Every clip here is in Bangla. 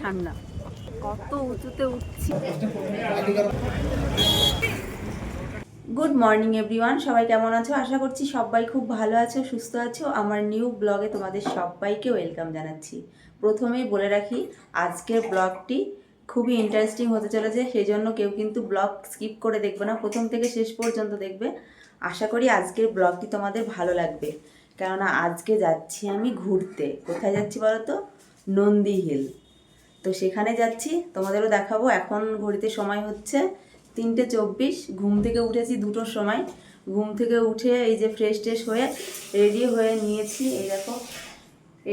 ঠান্ডা। কত উঁচুতে উঠছি। গুড মর্নিং এভরিওয়ান সবাই কেমন আছো? আশা করছি সবাই খুব ভালো আছো, সুস্থ আছো। আমার নিউ ব্লগে তোমাদের সবাইকে ওয়েলকাম জানাচ্ছি। প্রথমেই বলে রাখি, আজকের ব্লগটি খুবই ইন্টারেস্টিং হতে চলেছে। সেই জন্য কেউ কিন্তু ব্লগ স্কিপ করে দেখবে না। প্রথম থেকে শেষ পর্যন্ত দেখবে। আশা করি আজকের ব্লগটি তোমাদের ভালো লাগবে। কেননা আজকে যাচ্ছি আমি ঘুরতে। কোথায় যাচ্ছি বলো তো নন্দী হিল। তো সেখানে যাচ্ছি, তোমাদেরও দেখাবো। এখন ঘড়িতে সময় হচ্ছে তিনটে চব্বিশ। ঘুম থেকে উঠেছি দুটোর সময়। ঘুম থেকে উঠে এই যে ফ্রেশ ট্রেশ হয়ে রেডি হয়ে নিয়েছি। এই দেখো,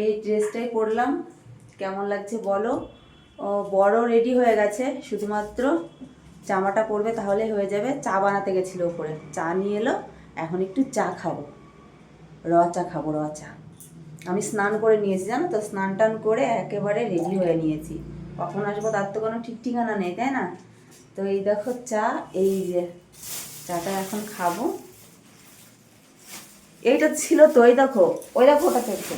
এই ড্রেসটাই পরলাম। কেমন লাগছে বলো? বড় রেডি হয়ে গেছে। শুধুমাত্র জামাটা পরবে তাহলে হয়ে যাবে। চা বানাতে গেছিল ওপরে। চা নিয়ে এলো, এখন একটু চা খাব। র চা খাব র চা আমি স্নান করে নিয়েছি, জানো তো? স্নান টান করে একেবারে রেডি হয়ে নিয়েছি। কখন আসব তার তো কোনো ঠিক ঠিকানা নেই, তাই না? তো এই দেখো চা, এই যে চাটা এখন খাব। এইটা ছিল তো ওই দেখো ওই দেখো ওটা থেকে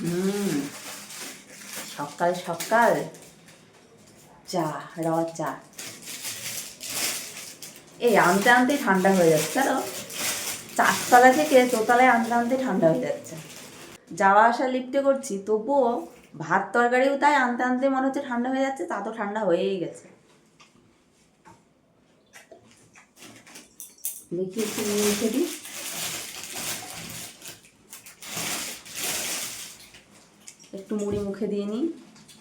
হুম, সকাল সকাল। চা র চা। এই আনতে আনতে ঠান্ডা হয়ে যাচ্ছে, জানো? চারতলা থেকে চোতলায় আনতে আনতে ঠান্ডা হয়ে যাচ্ছে। যাওয়া আসা লিফটে করছি, তবুও ভাত তরকারিও তাই আনতে আনতে মনে হচ্ছে ঠান্ডা হয়ে যাচ্ছে, তা তো ঠান্ডা হয়েই গেছে। দেখি একটু নিয়ে একটু মুড়ি মুখে দিয়ে নিই।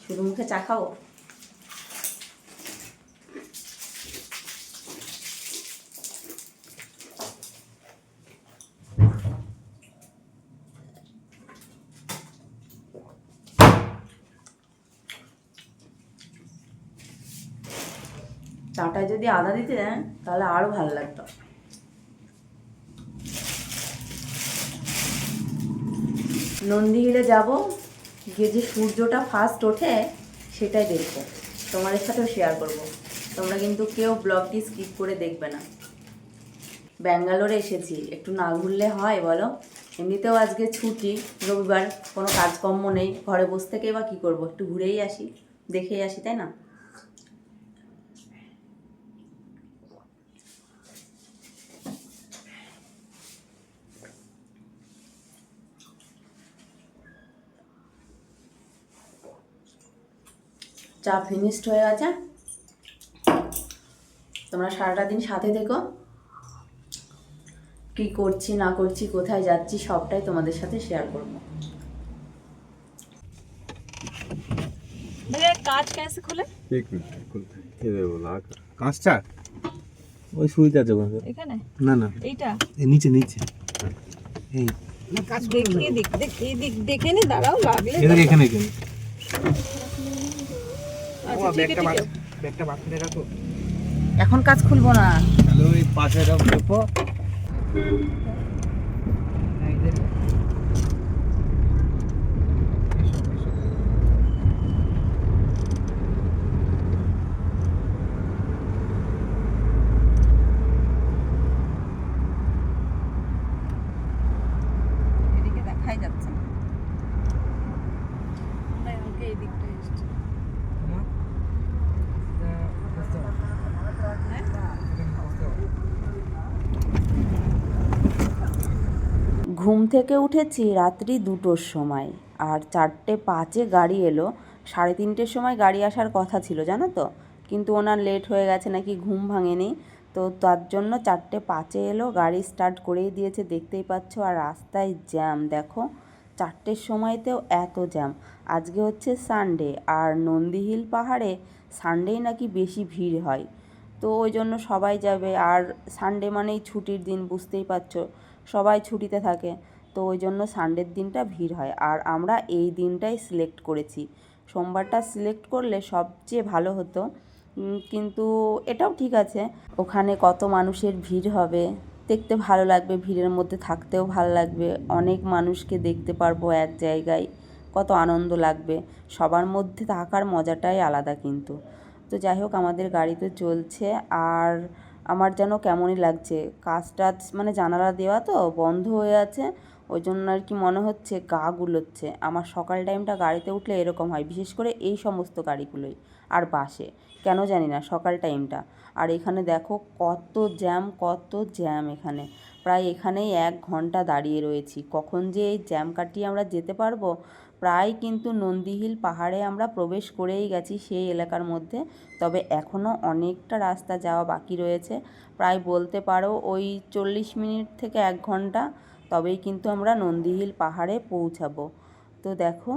শুধু মুখে চা খাব? যদি আদা দিতে দেন, তাহলে আরও ভালো লাগতো। নন্দী হিলে যাব, গিয়ে যে সূর্যটা ফার্স্ট ওঠে, সেটাই দেখব। তোমাদের সাথেও শেয়ার করব। তোমরা কিন্তু কেউ ব্লগটি স্কিপ করে দেখবে না। ব্যাঙ্গালোরে এসেছি। একটু না ঘুরলে হয়, বলো? এমনিতেও আজকে ছুটি, রবিবার, কোনো কাজকর্ম নেই। ঘরে বসে থেকে বা কী করব? একটু ঘুরেই আসি, দেখেই আসি, তাই না? চা ফিনিশড হয়ে গেছে। তোমরা সারাটা দিন সাথে দেখো কি করছি না করছি কোথায় যাচ্ছি সবটাই তোমাদের সাথে শেয়ার করব। কাজ कैसे খুলে? এক মিনিট খুলতে এই দেখো লাগ কাঁচটা ওই সুইটা আছে এখানে? না না। এইটা? এই নিচে নিচে। এই। কাজ দেখিয়ে দেখ দেখ এই দিক দেখে নি দাঁড়াও লাগলে এখানে এখানে। এখন কাজ খুলবো না। তাহলে ওই পাশে রাখো এদিকে দেখাই যাচ্ছে না। না, আমাকে এই দিকটা এসছে। ঘুম থেকে উঠেছি রাত্রি দুটোর সময়। আর চারটে পাঁচে গাড়ি এলো। সাড়ে তিনটের সময় গাড়ি আসার কথা ছিল, জানো তো? কিন্তু ওনার লেট হয়ে গেছে, নাকি ঘুম ভাঙেনি। তো তার জন্য চারটে পাঁচে এলো, গাড়ি স্টার্ট করেই দিয়েছে। দেখতেই পাচ্ছ, আর রাস্তায় জ্যাম দেখো। চারটের সময়তেও এত জ্যাম আজকে হচ্ছে সানডে আর নন্দীহিল পাহাড়ে সানডেই নাকি বেশি ভিড় হয়। তো ওই জন্য সবাই যাবে। আর সানডে মানেই ছুটির দিন, বুঝতেই পারছ। সবাই ছুটিতে থাকে। তো ওই জন্য সানডের দিনটা ভিড় হয়। আর আমরা এই দিনটাই সিলেক্ট করেছি। সোমবারটা সিলেক্ট করলে সবচেয়ে ভালো হতো। কিন্তু এটাও ঠিক আছে। ওখানে কত মানুষের ভিড় হবে। দেখতে ভালো লাগবে, ভিড়ের মধ্যে থাকতেও ভালো লাগবে। অনেক মানুষকে দেখতে পারব এক জায়গায়। কত আনন্দ লাগবে। সবার মধ্যে থাকার মজাটাই আলাদা কিন্তু। তো যাই হোক, আমাদের গাড়ি তো চলছে। আর আমার যেন কেমনই লাগছে। কাজ টাজ মানে জানালা দেওয়া তো বন্ধ হয়ে আছে, ওই জন্য আর কি মনে হচ্ছে গা গুলোচ্ছে। আমার সকাল টাইমটা গাড়িতে উঠলে এরকম হয়, বিশেষ করে এই সমস্ত গাড়িগুলোই আর বাসে। কেন জানি না সকাল টাইমটা আর এখানে দেখো কত জ্যাম কত জ্যাম এখানে। প্রায় এখানেই এক ঘণ্টা দাঁড়িয়ে রয়েছি। কখন যে এই জ্যাম কাটিয়ে আমরা যেতে পারব প্রায় কিন্তু নন্দীহিল পাহাড়ে আমরা প্রবেশ করেই গেছি সেই এলাকার মধ্যে। তবে এখনও অনেকটা রাস্তা যাওয়া বাকি রয়েছে। প্রায় বলতে পারো ওই চল্লিশ মিনিট থেকে এক ঘণ্টা। তবেই কিন্তু আমরা নন্দীহিল পাহাড়ে পৌঁছাবো। তো দেখো,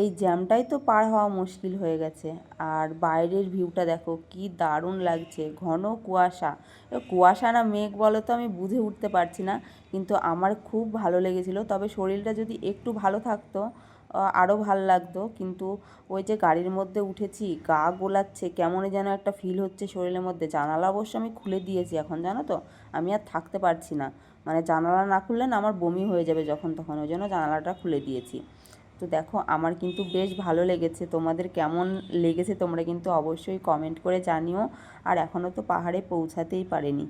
এই জ্যামটাই তো পার হওয়া মুশকিল হয়ে গেছে। আর বাইরের ভিউটা দেখো, কি দারুণ লাগছে, ঘন কুয়াশা। কুয়াশা না মেঘ বলো তো আমি বুঝে উঠতে পারছি না। কিন্তু আমার খুব ভালো লেগেছিল। তবে শরীরটা যদি একটু ভালো থাকতো আরও ভালো লাগতো। কিন্তু ওই যে গাড়ির মধ্যে উঠেছি, গা গোলাচ্ছে, কেমন যেন একটা ফিল হচ্ছে শরীরের মধ্যে। জানালা অবশ্য আমি খুলে দিয়েছি এখন, জানো তো? আমি আর থাকতে পারছি না। মানে জানালা না খুললে না আমার বমি হয়ে যাবে যখন তখন, ওই জন্য জানালাটা খুলে দিয়েছি। তো দেখো, আমার কিন্তু বেশ ভালো লেগেছে। তোমাদের কেমন লেগেছে তোমরা কিন্তু অবশ্যই কমেন্ট করে জানিও। আর এখনও তো পাহাড়ে পৌঁছাতেই পারেনি।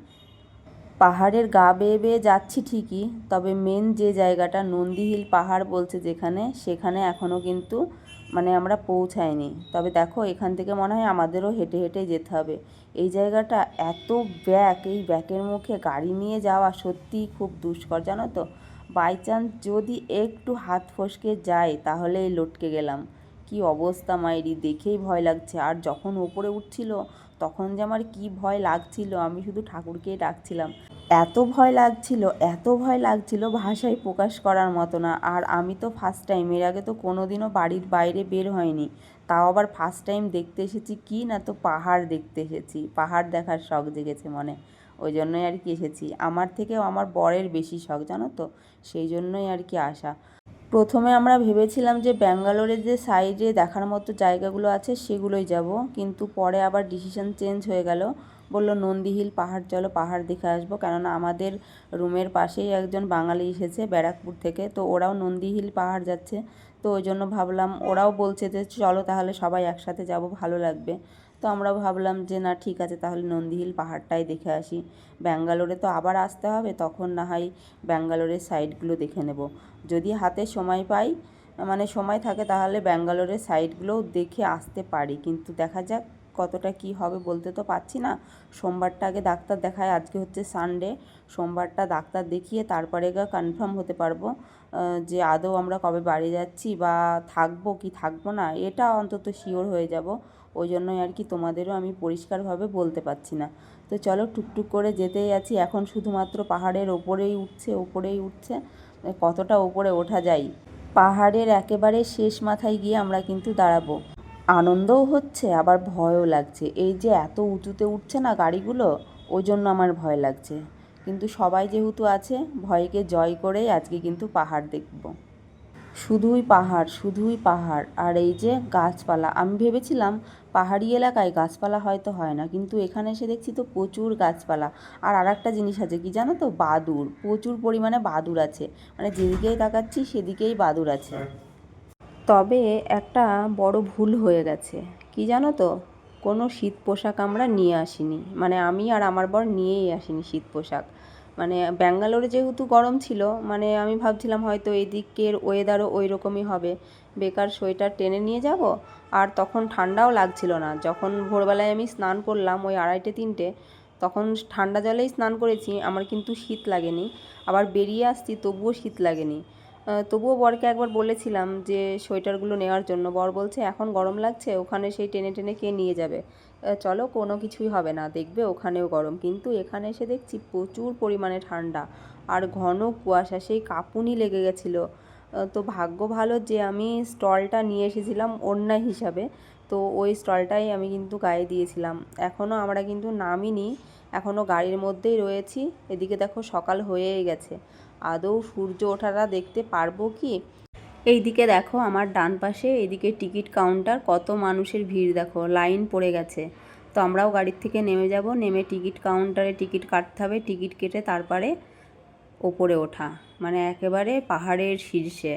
পাহাড়ের গা বেয়ে বেয়ে যাচ্ছি ঠিকই, তবে মেন যে জায়গাটা নন্দীহিল পাহাড় বলছে যেখানে, সেখানে এখনও কিন্তু মানে আমরা পৌঁছাইনি। তবে দেখো, এখান থেকে মনে হয় আমাদেরও হেঁটে হেঁটে যেতে হবে। এই জায়গাটা এত ব্যাক, এই ব্যাকের মুখে গাড়ি নিয়ে যাওয়া সত্যিই খুব দুষ্কর, জানো তো? বাই চান্স যদি একটু হাত ফসকে যায় তাহলেই লটকে গেলাম। কি অবস্থা মায়েরই দেখেই ভয় লাগছে। আর যখন ওপরে উঠছিল তখন যে আমার কি ভয় লাগছিল, আমি শুধু ঠাকুরকেই ডাকছিলাম। এত ভয় লাগছিল, এত ভয় লাগছিল ভাষায় প্রকাশ করার মতো না। আর আমি তো ফার্স্ট টাইম এর আগে তো কোনোদিনও বাড়ির বাইরে বের হয়নি। তাও আবার ফার্স্ট টাইম দেখতে এসেছি, কি না তো পাহাড় দেখতে এসেছি। পাহাড় দেখার শখ জেগেছে মনে। ওই জন্যই আর কি এসেছি। আমার থেকেও আমার বরের বেশি শখ, জানো তো? সেই জন্যই আর কি আসা। প্রথমে আমরা ভেবেছিলাম যে ব্যাঙ্গালোরের যে সাইডে দেখার মতো জায়গাগুলো আছে সেগুলোই যাব, কিন্তু পরে আবার ডিসিশন চেঞ্জ হয়ে গেল। বলল নন্দীহিল পাহাড়, চলো পাহাড় দেখে আসব। কেননা আমাদের রুমের পাশেই একজন বাঙালি এসেছে ব্যারাকপুর থেকে, তো ওরাও নন্দীহিল পাহাড় যাচ্ছে। তো ওই জন্য ভাবলাম, ওরাও বলছে যে, চলো তাহলে সবাই একসাথে যাব, ভালো লাগবে। তো আমরা ভাবলাম যে, না, ঠিক আছে, তাহলে নন্দীহিল পাহাড়টাই দেখে আসি। ব্যাঙ্গালোরে তো আবার আসতে হবে, তখন না হয় ব্যাঙ্গালোরের সাইডগুলো দেখে নেব। যদি হাতে সময় পাই মানে সময় থাকে, তাহলে ব্যাঙ্গালোরের সাইডগুলোও দেখে আসতে পারি। কিন্তু দেখা যাক কতটা কি হবে বলতে তো পারছি না। সোমবারটা আগে ডাক্তার দেখায়, আজকে হচ্ছে সানডে। সোমবারটা ডাক্তার দেখিয়ে তারপরে গা কনফার্ম হতে পারব যে আদৌ আমরা কবে বাড়ি যাচ্ছি বা থাকব কি থাকব না, এটা অন্তত শিওর হয়ে যাব। ওই জন্যই আর কি তোমাদেরও আমি পরিষ্কারভাবে বলতে পারছি না। তো চলো টুকটুক করে যেতেই আছি। এখন শুধুমাত্র পাহাড়ের ওপরেই উঠছে ওপরেই উঠছে। কতটা ওপরে ওঠা যায়? পাহাড়ের একেবারে শেষ মাথায় গিয়ে আমরা কিন্তু দাঁড়াবো। আনন্দও হচ্ছে, আবার ভয়ও লাগছে। এই যে এত উঁচুতে উঠছে না গাড়িগুলো, ওই জন্য আমার ভয় লাগছে। কিন্তু সবাই যেহেতু আছে, ভয়কে জয় করেই আজকে কিন্তু পাহাড় দেখব। শুধুই পাহাড় শুধুই পাহাড়। আর এই যে গাছপালা, আমি ভেবেছিলাম পাহাড়ি এলাকায় গাছপালা হয়তো হয় না, কিন্তু এখানে এসে দেখছি তো প্রচুর গাছপালা। আর আরেকটা জিনিস আছে, কি জানো তো? বাদুর প্রচুর পরিমাণে বাদুর আছে। মানে যেদিকেই তাকাচ্ছি, সেদিকেই বাদুর আছে। তবে একটা বড় ভুল হয়ে গেছে। কি জানো তো? কোনো শীত পোশাক আমরা নিয়ে আসিনি। মানে আমি আর আমার বর নিয়েই আসিনি শীত পোশাক মানে ব্যাঙ্গালোরে যেহেতু গরম ছিল মানে আমি ভাবছিলাম হয়তো এদিকের ওয়েদারও ওই রকমই হবে। বেকার সোয়েটার টেনে নিয়ে যাব, আর তখন ঠান্ডাও লাগছিল না। যখন ভোরবেলায় আমি স্নান করলাম ওই আড়াইটে, তিনটে, তখন ঠান্ডা জলেই স্নান করেছি, আমার কিন্তু শীত লাগেনি। আবার বেরিয়ে আসছি, তবুও শীত লাগেনি। তবুও বরকে একবার বলেছিলাম যে সোয়েটারগুলো নেওয়ার জন্য। বর বলছে, এখন গরম লাগছে, ওখানে সেই টেনে টেনে কে নিয়ে যাবে? চলো, কোনো কিছুই হবে না, দেখবে ওখানেও গরম। কিন্তু এখানে এসে দেখছি প্রচুর পরিমাণে ঠান্ডা আর ঘন কুয়াশা, সেই কাঁপুনি লেগে গেছিল। তো ভাগ্য ভালো যে আমি স্টলটা নিয়ে এসেছিলাম ওড়না হিসাবে, তো ওই স্টলটাই আমি কিন্তু গায়ে দিয়েছিলাম। এখনও আমরা কিন্তু নামিনি এখনও গাড়ির মধ্যেই রয়েছি। এদিকে দেখো সকাল হয়েই গেছে। আদৌ সূর্য ওঠাটা দেখতে পারব কি? এইদিকে দেখো আমার ডান পাশে এদিকে টিকিট কাউন্টার, কত মানুষের ভিড় দেখো, লাইন পড়ে গেছে। তো আমরাও গাড়ির থেকে নেমে যাব, নেমে টিকিট কাউন্টারে টিকিট কাটতে হবে, টিকিট কেটে তারপরে ওপরে ওঠা মানে একেবারে পাহাড়ের শীর্ষে।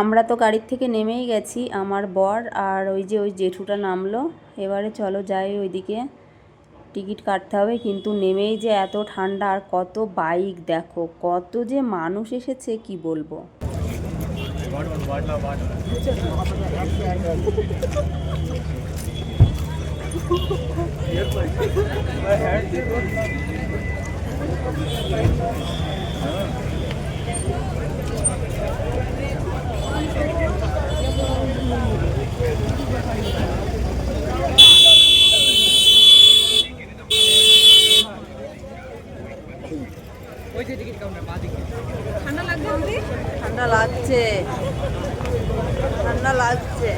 আমরা তো গাড়ির থেকে নেমেই গেছি, আমার বর আর ওই যে ওই জেঠুটা নামলো, এবারে চলো যাই ওইদিকে। টিকিট কাটতে হবে, কিন্তু নেমেই যে এত ঠান্ডা আর কত বাইক, দেখো, কত যে মানুষ এসেছে, কি বলব? ঠান্ডা লাগবে দিদি ঠান্ডা লাগছে। ঠান্ডা লাগছে।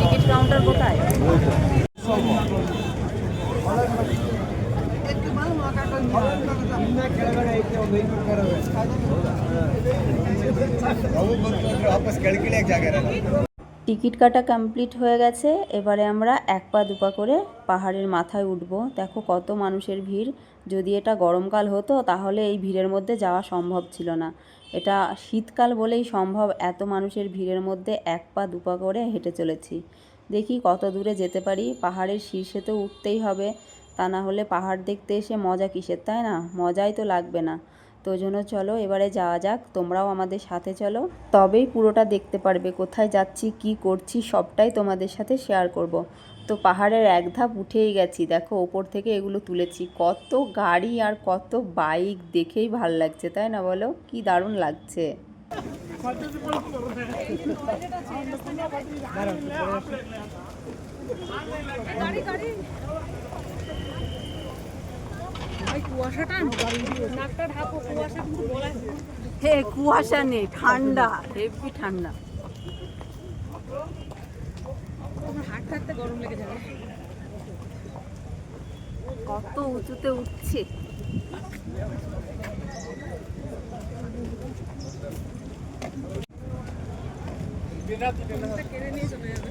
টিকিট কাউন্টার কোথায়? টিকিট কাটা কমপ্লিট হয়ে গেছে, এবারে আমরা এক পা দুপা করে পাহাড়ের মাথায় উঠবো। দেখো কত মানুষের ভিড়। যদি এটা গরমকাল হতো, তাহলে এই ভিড়ের মধ্যে যাওয়া সম্ভব ছিল না। এটা শীতকাল বলেই সম্ভব, এত মানুষের ভিড়ের মধ্যে এক পা দুপা করে হেঁটে চলেছি। দেখি কত দূরে যেতে পারি। পাহাড়ের শীর্ষে তো উঠতেই হবে। তা না হলে পাহাড় দেখতে এসে মজা কিসের, তাই না? মজাই তো লাগবে না। তো জন্য চলো, এবারে যাওয়া যাক, তোমরাও আমাদের সাথে চলো। তবেই পুরোটা দেখতে পারবে, কোথায় যাচ্ছি, কি করছি, সবটাই তোমাদের সাথে শেয়ার করব। তো পাহাড়ের এক ধাপ উঠেই গেছি, দেখো ওপর থেকে এগুলো তুলেছি। কত গাড়ি আর কত বাইক দেখেই ভালো লাগছে, তাই না বলো? কি দারুণ লাগছে। গাড়ি গাড়ি ওই কুয়াশাটা নাকটা ঢাকো কুয়াশা কিন্তু বলা হে কুয়াশা নেই ঠান্ডা হেভি ঠান্ডা। কত উঁচুতে উঠছে। কেড়ে নিয়ে চলে যাবে।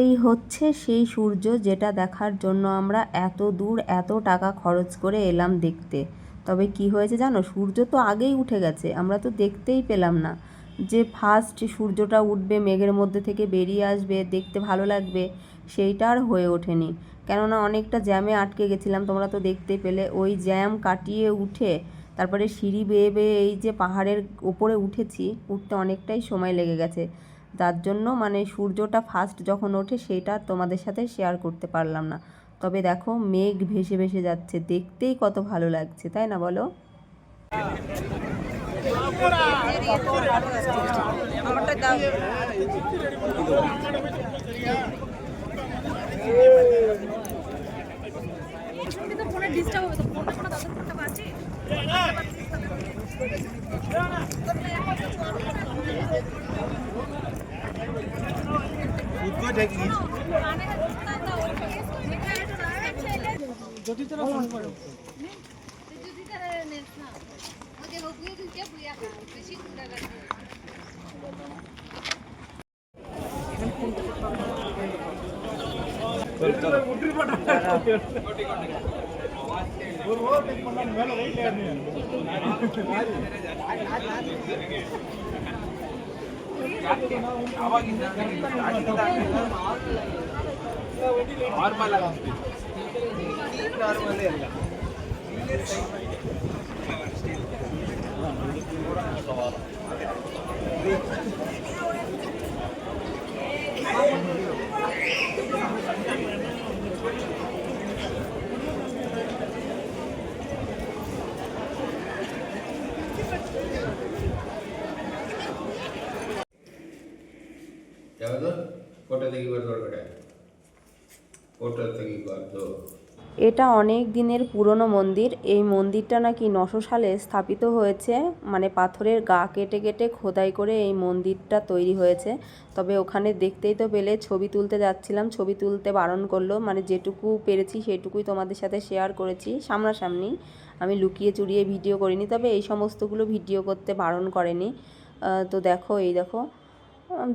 এই হচ্ছে সেই সূর্য যেটা দেখার জন্য আমরা এত দূর এত টাকা খরচ করে এলাম দেখতে। তবে কি হয়েছে জানো? সূর্য তো আগেই উঠে গেছে, আমরা তো দেখতেই পেলাম না। যে ফার্স্ট সূর্যটা উঠবে, মেঘের মধ্যে থেকে বেরিয়ে আসবে, দেখতে ভালো লাগবে, সেইটা আর হয়ে ওঠেনি। কেননা অনেকটা জ্যামে আটকে গেছিলাম, তোমরা তো দেখতে পেলে। ওই জ্যাম কাটিয়ে উঠে তারপরে সিঁড়ি বেয়ে বেয়ে এই যে পাহাড়ের ওপরে উঠেছি, উঠতে অনেকটাই সময় লেগে গেছে। যার জন্য মানে সূর্যটা ফার্স্ট যখন ওঠে সেটা তোমাদের সাথে শেয়ার করতে পারলাম না। তবে দেখো মেঘ ভেসে ভেসে যাচ্ছে, দেখতেই কত ভালো লাগছে, তাই না বলো? আমারটা যদি তোরা ফোন করো। যদি তারা নেস না ওকে হুকুম দিতে বুয়া বেশি কুড়া গাড়ি উঠির পাটা ನಾರ್ಮಲ್ ಆಗುತ್ತೆ ನಾರ್ಮಲೇ ಅಲ್ಲ ಸವಾಲು ತೆಗಿಬಾರ್ದು ಒಳಗಡೆ ಫೋಟೋ ತೆಗಿಬಾರ್ದು এটা অনেক দিনের পুরনো মন্দির এই মন্দিরটা নাকি নশো সালে স্থাপিত হয়েছে মানে পাথরের গা কেটে কেটে খোদাই করে এই মন্দিরটা তৈরি হয়েছে তবে ওখানে দেখতেই তো পেলে ছবি তুলতে যাচ্ছিলাম ছবি তুলতে বারণ করলো মানে যেটুকু পেরেছি সেটুকুই তোমাদের সাথে শেয়ার করেছি সামনাসামনি আমি লুকিয়ে চুরিয়ে ভিডিও করিনি তবে এই সমস্তগুলো ভিডিও করতে বারণ করেনি আহ, তো দেখো এই দেখো আহ,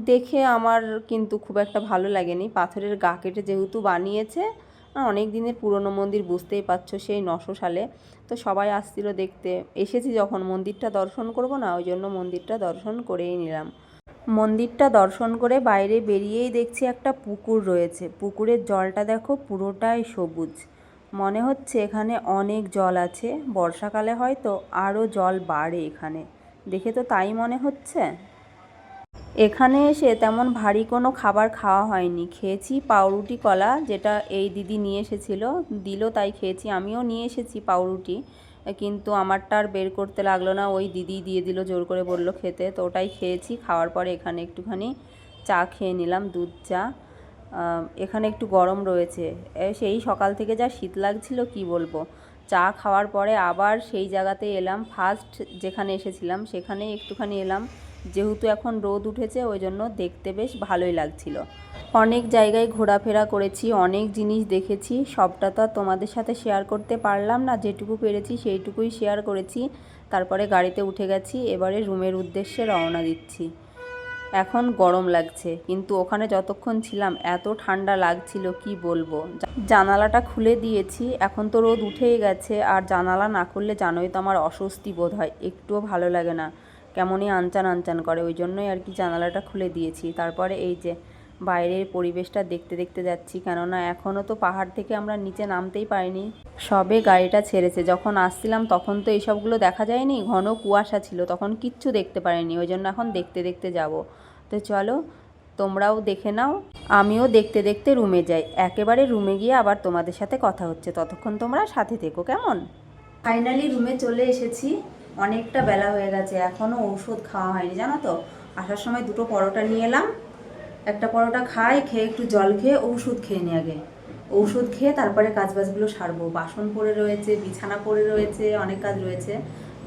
দেখে আমার কিন্তু খুব একটা ভালো লাগেনি। পাথরের গা কেটে যেহেতু বানিয়েছে অনেক দিনের পুরনো মন্দির বুঝতেই পারছ সেই নশো সালে। তো সবাই আসছিল দেখতে। এসেছি যখন মন্দিরটা দর্শন করব না, ওই জন্য মন্দিরটা দর্শন করেই নিলাম। মন্দিরটা দর্শন করে বাইরে বেরিয়েই দেখছি একটা পুকুর রয়েছে। পুকুরের জলটা দেখো পুরোটাই সবুজ। মনে হচ্ছে এখানে অনেক জল আছে। বর্ষাকালে হয়তো আরও জল বাড়ে এখানে। দেখে তো তাই মনে হচ্ছে? এখানে এসে তেমন ভারী কোনো খাবার খাওয়া হয়নি। খেয়েছি পাউরুটি, কলা, যেটা এই দিদি নিয়ে এসেছিল। দিল তাই খেয়েছি, আমিও নিয়ে এসেছি পাউরুটি। কিন্তু আমারটা আর বের করতে লাগল না, ওই দিদি দিয়ে দিল, জোর করে বলল খেতে। তো ওটাই খেয়েছি, খাওয়ার পরে এখানে একটুখানি চা খেয়ে নিলাম, দুধ চা। এখানে একটু গরম রয়েছে। সেই সকাল থেকে যা শীত লাগছিল, কি বলব? চা খাওয়ার পরে আবার সেই জায়গাতে এলাম। ফার্স্ট যেখানে এসেছিলাম সেখানে একটুখানি এলাম। যেহেতু এখন রোদ উঠেছে ওই জন্য দেখতে বেশ ভালোই লাগছিল। অনেক জায়গায় ঘোরাফেরা করেছি, অনেক জিনিস দেখেছি, সবটা তো তোমাদের সাথে শেয়ার করতে পারলাম না, যেটুকু পেরেছি সেইটুকুই শেয়ার করেছি। তারপরে গাড়িতে উঠে গেছি, এবারে রুমের উদ্দেশ্যে রওনা দিচ্ছি। এখন গরম লাগছে, কিন্তু ওখানে যতক্ষণ ছিলাম এত ঠান্ডা লাগছিল, কি বলব? জানালাটা খুলে দিয়েছি, এখন তো রোদ উঠেই গেছে, আর জানালা না খুললে জানোই তো আমার অস্বস্তি বোধ হয়, একটুও ভালো লাগে না। কেমনই আনচান আনচান করে, ওই জন্যই আর কি জানালাটা খুলে দিয়েছি। তারপরে এই যে বাইরের পরিবেশটা দেখতে দেখতে যাচ্ছি, কেননা এখনও তো পাহাড় থেকে আমরা নিচে নামতেই পারিনি। সবে গাড়িটা ছেড়েছে, যখন আসছিলাম তখন তো এইসবগুলো দেখা যায়নি, ঘন কুয়াশা ছিল, তখন কিচ্ছু দেখতে পারিনি, ওই জন্য এখন দেখতে দেখতে যাব। তো চলো, তোমরাও দেখে নাও, আমিও দেখতে দেখতে রুমে যাই। একেবারে রুমে গিয়ে আবার তোমাদের সাথে কথা হচ্ছে, ততক্ষণ তোমরা সাথে থেকো, কেমন? ফাইনালি রুমে চলে এসেছি। অনেকটা বেলা হয়ে গেছে এখনও ওষুধ খাওয়া হয়নি, জানো তো? আসার সময় দুটো পরোটা নিয়ে এলাম, একটা পরোটা খাই, খেয়ে একটু জল খেয়ে ওষুধ খেয়ে নি আগে। ওষুধ খেয়ে তারপরে কাজবাজগুলো সারবো। বাসন পড়ে রয়েছে, বিছানা পড়ে রয়েছে, অনেক কাজ রয়েছে।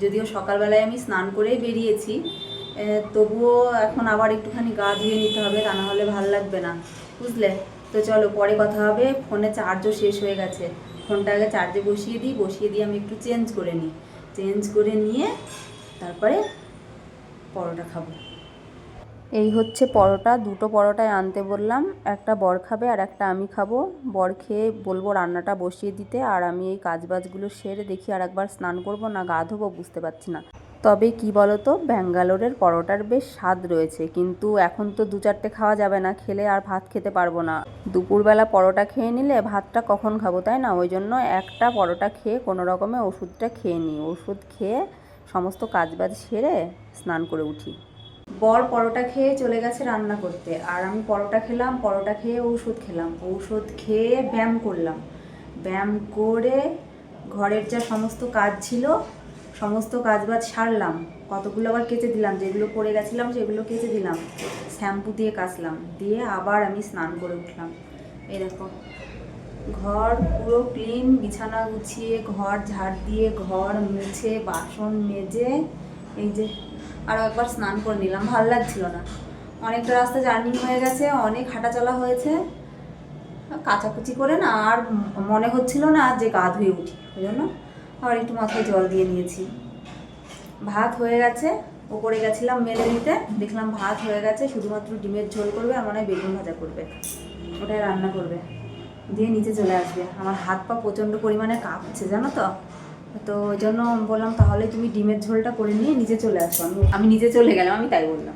যদিও সকালবেলায় আমি স্নান করেই বেরিয়েছি তবুও এখন আবার একটুখানি গা ধুয়ে নিতে হবে, তা না হলে ভালো লাগবে না, বুঝলে? তো চলো, পরে কথা হবে। ফোনে চার্জও শেষ হয়ে গেছে। ফোনটা আগে চার্জে বসিয়ে দিই, বসিয়ে দিয়ে আমি একটু চেঞ্জ করে নিই। চেঞ্জ করে নিয়ে তারপরে পরোটা খাব। এই হচ্ছে পরোটা, দুটো পরোটায় আনতে বললাম, একটা বর খাবে আর একটা আমি খাব। বর খেয়ে বলব রান্নাটা বসিয়ে দিতে, আর আমি এই কাজবাজগুলো সেরে দেখি আর একবার স্নান করব না গা ধোবো, বুঝতে পারছি না। তবে কি বলতো, ব্যাঙ্গালোরের পরোটার বেশ স্বাদ রয়েছে, কিন্তু এখন তো দু চারটে খাওয়া যাবে না, খেলে আর ভাত খেতে পারব না। দুপুরবেলা পরোটা খেয়ে নিলে ভাতটা কখন খাব, তাই না? ওই জন্য একটা পরোটা খেয়ে কোনো রকমে ওষুধটা খেয়ে নিই। ওষুধ খেয়ে সমস্ত কাজবাজ সেরে স্নান করে উঠি। বর পরোটা খেয়ে চলে গেছে রান্না করতে। আর আমি পরোটা খেলাম, পরোটা খেয়ে ঔষধ খেলাম। ঔষধ খেয়ে ব্যায়াম করলাম। ব্যায়াম করে ঘরের যা সমস্ত কাজ ছিল সমস্ত কাজবাজ সারলাম। কতগুলো আবার কেচে দিলাম, যেগুলো পড়ে গেছিলাম সেগুলো কেচে দিলাম। শ্যাম্পু দিয়ে কাচলাম, দিয়ে আবার আমি স্নান করে উঠলাম। এই দেখো, ঘর পুরো ক্লিন, বিছানা গুছিয়ে, ঘর ঝাড় দিয়ে, ঘর মুছে, বাসন মেজে, এই যে আরও একবার স্নান করে নিলাম। ভালো লাগছিল না। অনেকটা রাস্তা জার্নি হয়ে গেছে, অনেক হাঁটাচলা হয়েছে। কাচাকুচি করে না, আর মনে হচ্ছিল না যে গা ধুয়ে উঠি, ওই জন্য আবার একটু মাথায় জল দিয়ে নিয়েছি। ভাত হয়ে গেছে, ওপরে গেছিলাম মেলে নিতে। দেখলাম ভাত হয়ে গেছে, শুধুমাত্র ডিমের ঝোল করবে আর মনে বেগুন ভাজা করবে। ওটাই রান্না করবে। দিয়ে নিচে চলে আসবে। আমার হাত পা প্রচণ্ড পরিমাণে কাঁপছে, জানো তো? তো ওই জন্য বললাম, তাহলে তুমি ডিমের ঝোলটা করে নিয়ে নিচে চলে আসো। আমি আমি নিচে চলে গেলাম, আমি তাই বললাম।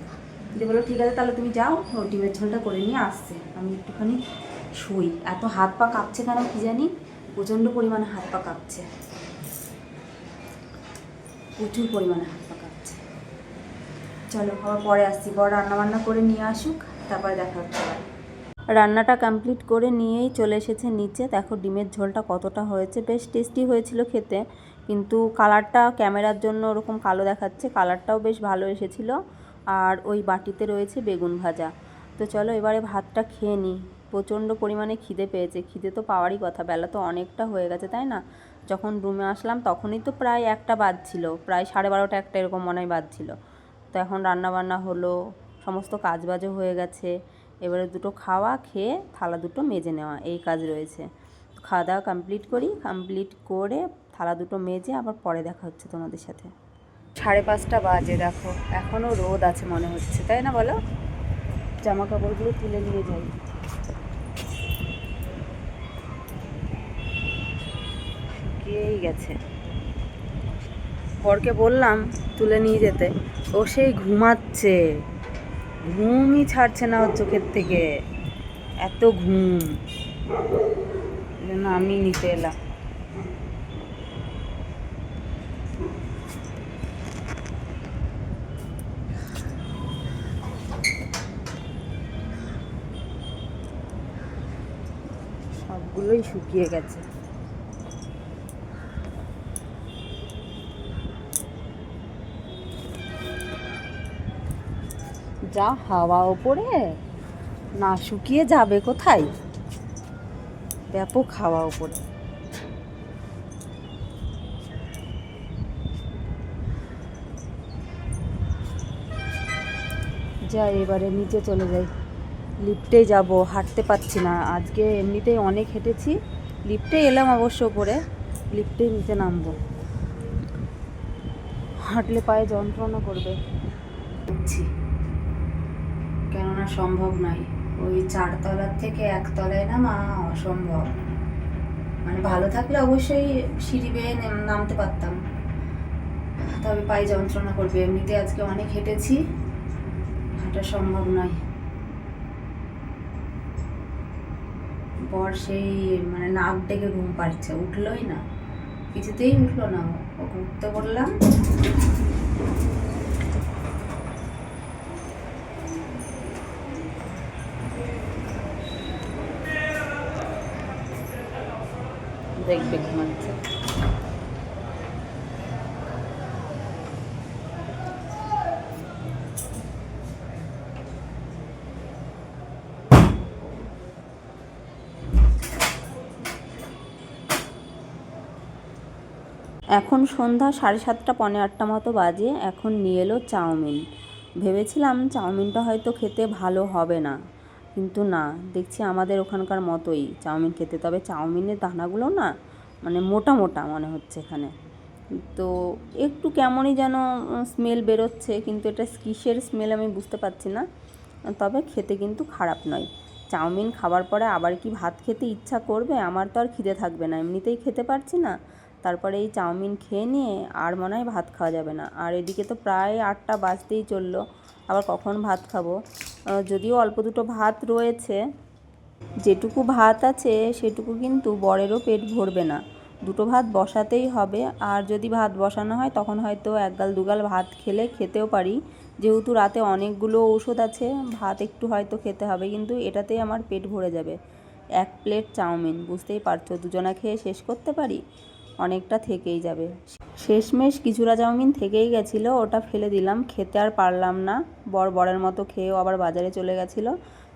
দিয়ে বলল, ঠিক আছে, তাহলে তুমি যাও। ও ডিমের ঝোলটা করে নিয়ে আসছে। আমি একটুখানি শুই। এত হাত পা কাঁপছে কেন কি জানি? প্রচণ্ড পরিমাণে হাত পা কাঁপছে। প্রচুর পরিমাণে হাত পা কাঁপছে চলো, আবার পরে আসছি। বড় রান্না বান্না করে নিয়ে আসুক, তারপরে দেখা হচ্ছে রান্নাটা কমপ্লিট করে নিয়েই চলে এসেছে নিচে। দেখো, ডিমের ঝোলটা কতটা হয়েছে। বেশ টেস্টি হয়েছিল খেতে, কিন্তু কালারটা ক্যামেরার জন্য ওরকম কালো দেখাচ্ছে। কালারটাও বেশ ভালো এসেছিল। আর ওই বাটিতে রয়েছে বেগুন ভাজা। তো চলো, এবারে ভাতটা খেয়ে নিই। প্রচণ্ড পরিমাণে খিদে পেয়েছে। খিদে তো পাওয়ারই কথা। বেলা তো অনেকটা হয়ে গেছে, তাই না? যখন রুমে আসলাম তখনই তো প্রায় একটা বাজছিল, প্রায় সাড়ে বারোটা একটা এরকম মনে হয় বাজছিল। তো এখন রান্না বান্না হলো, সমস্ত কাজ বাজও হয়ে গেছে, এবারে দুটো খাওয়া খেয়ে থালা দুটো মেজে নেওয়া, এই কাজ রয়েছে। খাওয়া দাওয়া কমপ্লিট করি কমপ্লিট করে থালা দুটো মেজে আবার পরে দেখা হচ্ছে তোমাদের সাথে। সাড়ে পাঁচটা বাজে, দেখো এখনও রোদ আছে মনে হচ্ছে, তাই না বলো? জামা কাপড়গুলো তুলে নিয়ে যাই। শুকিয়েই গেছে। বরকে বললাম তুলে নিয়ে যেতে। ও সেই ঘুমাচ্ছে। ঘুমই ছাড়ছে না ওর চোখের থেকে। এত ঘুম। জন্য আমি নিতে এলাম। সবগুলোই শুকিয়ে গেছে। যা হাওয়া ওপরে না শুকিয়ে যাবে কোথায়? ব্যাপক হাওয়া ওপরে। যাই এবারে নিচে চলে যাই। লিফটে যাব, হাঁটতে পারছি না। আজকে এমনিতেই অনেক হেঁটেছি। লিফটে এলাম অবশ্য ওপরে। লিফটে নিচে নামবো। হাঁটলে পায়ে যন্ত্রণা করবে উঠছি কেননা সম্ভব নয়। ওই চারতলার থেকে একতলায় নামা অসম্ভব। মানে ভালো থাকলে অবশ্যই সিঁড়ি বেয়ে নামতে পারতাম। তবে পায়ে যন্ত্রণা করবে। এমনিতে আজকে অনেক হেঁটেছি। হাঁটা সম্ভব নয়। বর সেই মানে নাক ডেকে ঘুম পাচ্ছে উঠলোই না। কিছুতেই উঠল না। ওকে উঠতে বললাম দেখবে ঘুমাচ্ছে। এখন সন্ধ্যা সাড়ে সাতটা, পৌনে আটটা মতো বাজে, এখন নিয়ে এলো চাউমিন। ভেবেছিলাম চাউমিনটা হয়তো খেতে ভালো হবে না। কিন্তু না, দেখছি আমাদের ওখানকার মতোই চাউমিন খেতে। তবে চাউমিনের দানাগুলো না মানে মোটা মোটা মনে হচ্ছে এখানে। তো একটু কেমনই যেন স্মেল বেরোচ্ছে, কিন্তু এটা কিসের স্মেল আমি বুঝতে পারছি না। তবে খেতে কিন্তু খারাপ নয়। চাউমিন খাবার পরে আবার কি ভাত খেতে ইচ্ছা করবে? আমার তো আর খিদে থাকবে না, এমনিতেই খেতে পারছি না। তারপরে এই চাউমিন খেয়ে নিয়ে আর মনে হয় ভাত খাওয়া যাবে না। আর এদিকে তো প্রায় আটটা বাজতেই চলল। আবার কখন ভাত খাব? যদিও অল্প দুটো ভাত রয়েছে, যেটুকু ভাত আছে সেটুকু কিন্তু বরেরও পেট ভরবে না। দুটো ভাত বসাতেই হবে, আর যদি ভাত বসানো হয় তখন হয়তো একগাল, দুগাল ভাত খেলে খেতেও পারি। যেহেতু রাতে অনেকগুলো ঔষধ আছে, ভাত একটু হয়তো খেতে হবে, কিন্তু এটাতেই আমার পেট ভরে যাবে। এক প্লেট চাউমিন, বুঝতেই পারছ? দুজনা খেয়ে শেষ করতে পারি? অনেকটা থেকেই যাবে। শেষমেশ কিছুটা চাউমিন থেকেই গেছিল, ওটা ফেলে দিলাম, খেতে আর পারলাম না। বর বরের মতো খেয়েও আবার বাজারে চলে গেছিল।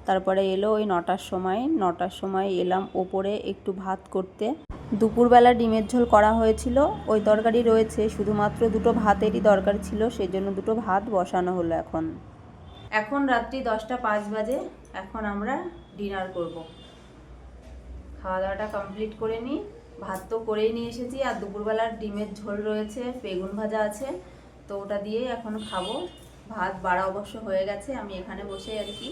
তারপরে এলো ওই নটার সময়। নটার সময় এলাম ওপরে একটু ভাত করতে। দুপুরবেলা ডিমের ঝোল করা হয়েছিল। ওই তরকারি রয়েছে, শুধুমাত্র দুটো ভাতেরই দরকার ছিল সেই জন্য দুটো ভাত বসানো হলো এখন। এখন রাত্রি দশটা পাঁচ বাজে, এখন আমরা ডিনার করব। খাওয়া দাওয়াটা কমপ্লিট করে নিই। ভাত তো করেই নিয়ে এসেছি, আর দুপুরবেলার ডিমের ঝোল রয়েছে, বেগুন ভাজা আছে, তো ওটা দিয়েই এখন খাব। ভাত বাড়া অবশ্য হয়ে গেছে, আমি এখানে বসে আর কি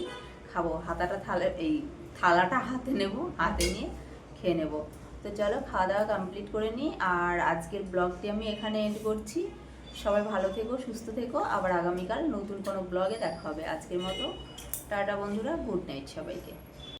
খাব। হাতাটা থালে, এই থালাটা হাতে নেব, হাতে নিয়ে খেয়ে নেব। তো চলো খাওয়া দাওয়া কমপ্লিট করে নিই, আর আজকের ব্লগটি আমি এখানে এন্ড করছি। সবাই ভালো থেকো, সুস্থ থেকো, আবার আগামীকাল নতুন কোনো ব্লগে দেখা হবে। আজকের মতো, টাটা বন্ধুরা গুড নাইট সবাইকে।